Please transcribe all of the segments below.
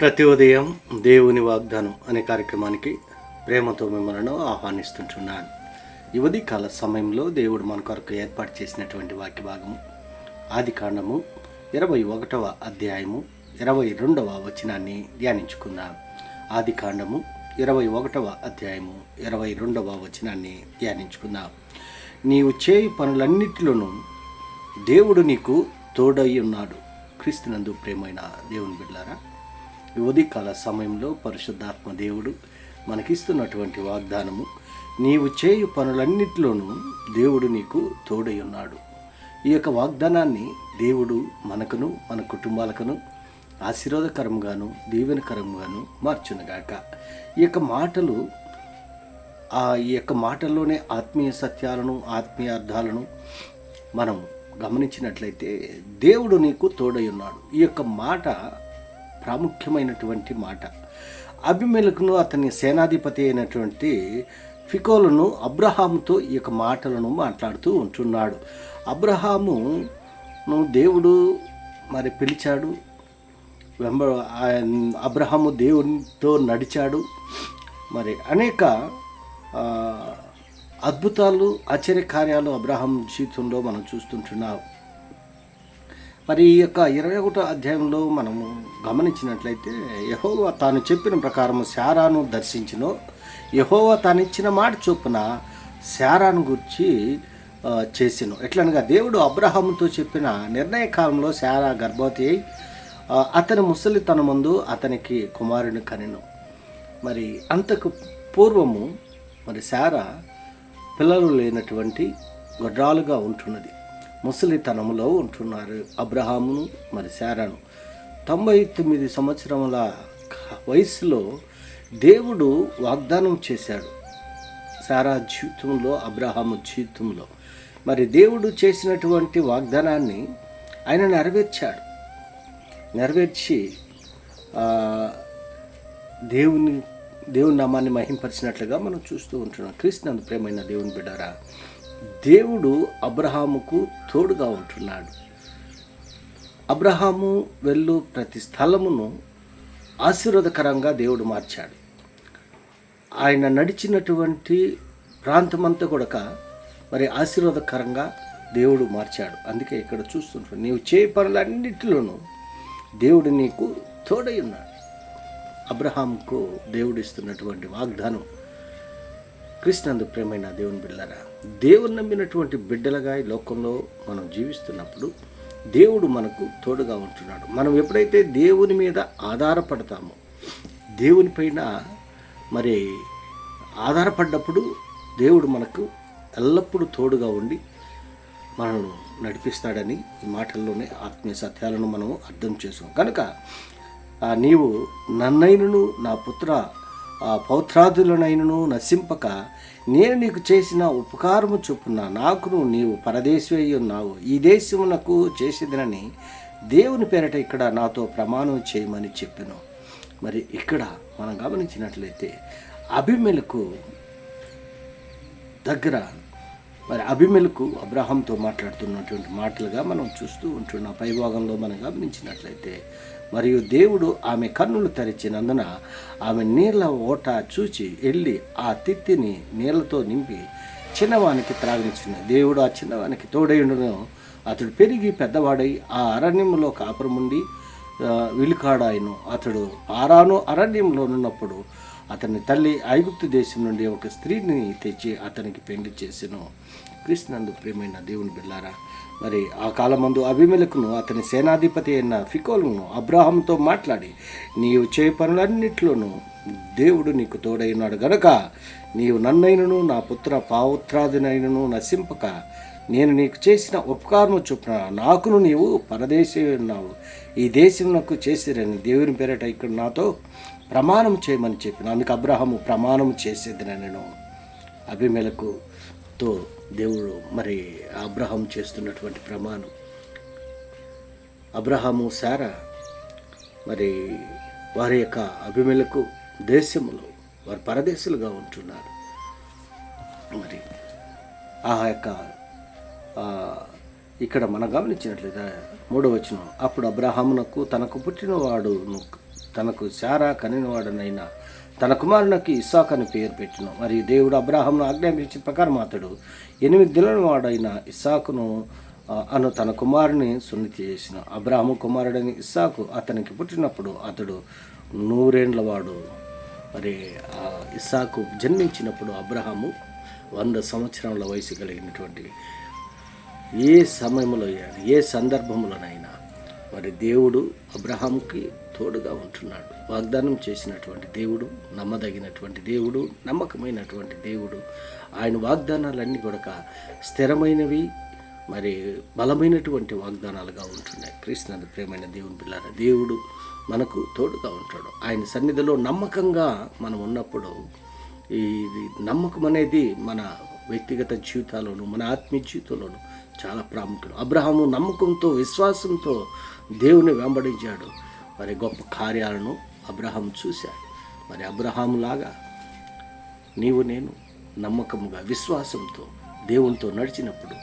ప్రతి ఉదయం దేవుని వాగ్దానం అనే కార్యక్రమానికి ప్రేమతో మిమ్మల్ని ఆహ్వానిస్తుంటున్నాను. యువతి కాల సమయంలో దేవుడు మన కొరకు ఏర్పాటు చేసినటువంటి వాక్య భాగము ఆది కాండము ఇరవై ఒకటవ అధ్యాయము ఇరవై రెండవ వచనాన్ని ధ్యానించుకుందాం. ఆది కాండము ఇరవై ఒకటవ అధ్యాయము ఇరవై రెండవ వచనాన్ని ధ్యానించుకుందాం. నీవు చేయి పనులన్నిటిలోనూ దేవుడు నీకు తోడై ఉన్నాడు. క్రీస్తునందు ప్రేమైన దేవుని బిడ్డారా ఈ కాల సమయంలో పరిశుద్ధాత్మ దేవుడు మనకిస్తున్నటువంటి వాగ్దానము నీవు చేయు పనులన్నిటిలోనూ దేవుడు నీకు తోడై ఉన్నాడు. ఈ యొక్క వాగ్దానాన్ని దేవుడు మనకును మన కుటుంబాలకును ఆశీర్వాదకరంగాను దీవెనకరంగాను మార్చునుగాక. ఈ యొక్క మాటలు ఆ ఈ యొక్క మాటల్లోనే ఆత్మీయ సత్యాలను ఆత్మీయ అర్థాలను మనం గమనించినట్లయితే దేవుడు నీకు తోడై ఉన్నాడు. ఈ యొక్క మాట ప్రాముఖ్యమైనటువంటి మాట. అభిమేలకును అతని సేనాధిపతి అయినటువంటి ఫికోలను అబ్రహాముతో ఈ యొక్క మాటలను మాట్లాడుతూ ఉంటున్నాడు. అబ్రహాము దేవుడు మరి పిలిచాడు. వెంబ అబ్రహాము దేవునితో నడిచాడు. మరి అనేక అద్భుతాలు అద్భుతాలు ఆశ్చర్యకార్యాలు అబ్రహాం జీవితంలో మనం చూస్తుంటున్నాం. మరి ఈ యొక్క ఇరవై ఒకటో అధ్యాయంలో మనము గమనించినట్లయితే యహోవా తాను చెప్పిన ప్రకారం శారాను దర్శించినో యహోవా తాను ఇచ్చిన మాట చొప్పున శారాను గురించి చేసాను. ఎట్లనగా దేవుడు అబ్రహాముతో చెప్పిన నిర్ణయ కాలంలో శారా గర్భవతి అయి అతని అతని ముసలితన ముందు అతనికి కుమారుని కనెను. మరి అంతకు పూర్వము మరి శారా పిల్లలు లేనటువంటి గొడ్రాలుగా ఉంటున్నది. ముసలితనములో ఉంటున్నారు అబ్రహామును మరి శారాను. తొంభై తొమ్మిది సంవత్సరముల వయసులో దేవుడు వాగ్దానం చేశాడు సారా జీవితంలో అబ్రహాము జీవితంలో. మరి దేవుడు చేసినటువంటి వాగ్దానాన్ని ఆయన నెరవేర్చాడు. నెరవేర్చి దేవుని దేవుని నామాన్ని మహింపరిచినట్లుగా మనం చూస్తూ ఉంటున్నాం. క్రీస్తునందు ప్రేమైన దేవుని బిడ్డారా దేవుడు అబ్రహాముకు తోడుగా ఉంటున్నాడు. అబ్రహాము వెళ్ళు ప్రతి స్థలమును ఆశీర్వాదకరంగా దేవుడు మార్చాడు. ఆయన నడిచినటువంటి ప్రాంతమంతా కూడా మరి ఆశీర్వాదకరంగా దేవుడు మార్చాడు. అందుకే ఇక్కడ చూస్తుంటాడు నీవు చే పనులన్నిటిలోనూ దేవుడు నీకు తోడై ఉన్నాడు. అబ్రహాంకు దేవుడిస్తున్నటువంటి వాగ్దానం కృష్ణందు ప్రేమైన దేవుని బిడ్డలరా దేవుని నమ్మినటువంటి బిడ్డలుగా ఈ లోకంలో మనం జీవిస్తున్నప్పుడు దేవుడు మనకు తోడుగా ఉంటున్నాడు. మనం ఎప్పుడైతే దేవుని మీద ఆధారపడతామో దేవుని పైన మరి ఆధారపడ్డప్పుడు దేవుడు మనకు ఎల్లప్పుడూ తోడుగా ఉండి మనను నడిపిస్తాడని ఈ మాటల్లోనే ఆత్మీయ సత్యాలను మనము అర్థం చేసాం కనుక నీవు నన్నైనను నా పుత్ర ఆ పౌత్రాదులనైనను నశింపక నేను నీకు చేసిన ఉపకారము చొప్పున నాకును నీవు పరదేశి ఉన్నావు. ఈ దేశమునకు చేసేదనని దేవుని పేరట ఇక్కడ నాతో ప్రమాణం చేయమని చెప్పాను. మరి ఇక్కడ మనం గమనించినట్లయితే అభిమెలకు దగ్గర మరి అభిమెలకు అబ్రహాంతో మాట్లాడుతున్నటువంటి మాటలుగా మనం చూస్తూ ఉంటున్నాం. పైభాగంలో మనం గమనించినట్లయితే మరియు దేవుడు ఆమె కన్నులు తెరిచినందున ఆమె నీళ్ళ ఓట చూచి వెళ్ళి ఆ తిత్తిని నీళ్ళతో నింపి చిన్నవానికి త్రాగించింది దేవుడు ఆ చిన్నవానికి తోడైండును అతడు పెరిగి పెద్దవాడై ఆ అరణ్యంలో కాపురముండి విలుకాడాయను. అతడు ఆరాను అరణ్యంలో ఉన్నప్పుడు అతని తల్లి ఐగుప్తు దేశం నుండి ఒక స్త్రీని తెచ్చి అతనికి పెళ్ళి చేసెను. కృష్ణందు ప్రియమైన దేవుని బిల్లారా మరి ఆ కాలమందు అభిమేలకును అతని సేనాధిపతి అయిన ఫికోలను అబ్రాహంతో మాట్లాడి నీవు చే పనులన్నిట్లోనూ దేవుడు నీకు తోడైనాడు గనక నీవు నన్నైనను నా పుత్ర పావుత్రాదినైనను నశింపక నేను నీకు చేసిన ఉపకారము చొప్పున నాకును నీవు పరదేశీ ఉన్నావు. ఈ దేశం నాకు చేసిరని దేవుని పేరట ఇక్కడ నాతో ప్రమాణం చేయమని చెప్పిన అందుకు అబ్రహము ప్రమాణం చేసేది నేను అభిమేలకుతో దేవుడు మరి అబ్రహం చేస్తున్నటువంటి ప్రమాణం. అబ్రహాము సారా మరి వారి యొక్క అభిమేలకు దేశంలో వారు పరదేశులుగా ఉంటున్నారు. మరి ఆ యొక్క ఇక్కడ మనం గమనించినట్లయితే మూడవ వచనం అప్పుడు అబ్రహామునకు తనకు పుట్టినవాడును తనకు శారా కనినవాడనైనా తన కుమారునికి ఇస్సాక్ అని పేరు పెట్టిన. మరియు దేవుడు అబ్రాహంను ఆజ్ఞాపించిన ప్రకారం అతడు ఎనిమిది దినల వాడైన ఇస్సాకును అను తన కుమారుని సున్నితి చేసిన. అబ్రాహము కుమారుడని ఇస్సాకు అతనికి పుట్టినప్పుడు అతడు నూరేండ్ల వాడు. మరి ఇస్సాకు జన్మించినప్పుడు అబ్రహాము వంద సంవత్సరాల వయసు కలిగినటువంటి ఏ సమయంలో అయినా, ఏ సందర్భంలోనైనా మరి దేవుడు అబ్రహాంకి తోడుగా ఉంటున్నాడు. వాగ్దానం చేసినటువంటి దేవుడు నమ్మదగినటువంటి దేవుడు నమ్మకమైనటువంటి దేవుడు. ఆయన వాగ్దానాలన్నీ కూడా స్థిరమైనవి మరి బలమైనటువంటి వాగ్దానాలుగా ఉంటున్నాయి. క్రీస్తునందు ప్రేమైన దేవుని పిల్లల దేవుడు మనకు తోడుగా ఉంటాడు. ఆయన సన్నిధిలో నమ్మకంగా మనం ఉన్నప్పుడు ఈ నమ్మకం అనేది మన వ్యక్తిగత జీవితాల్లోనూ మన ఆత్మీయ జీవితంలోనూ చాలా ప్రాముఖ్యం. అబ్రహాము నమ్మకంతో విశ్వాసంతో దేవుని వెంబడించాడు. మరి గొప్ప కార్యాలను అబ్రహాం చూశాడు. మరి అబ్రహాములాగా నీవు నేను నమ్మకముగా విశ్వాసంతో దేవునితో నడిచినప్పుడు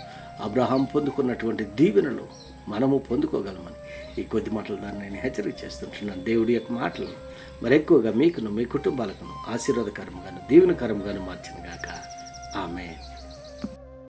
అబ్రహాం పొందుకున్నటువంటి దీవెనలు మనము పొందుకోగలమని ఈ కొద్ది మాటలు దాన్ని నేను హెచ్చరిక చేస్తుంటున్నాను. దేవుడి యొక్క మాటలు మరి ఎక్కువగా మీకును మీ కుటుంబాలకును ఆశీర్వాదకరంగాను దీవెనకరంగాను మార్చిన గాక. ఆమె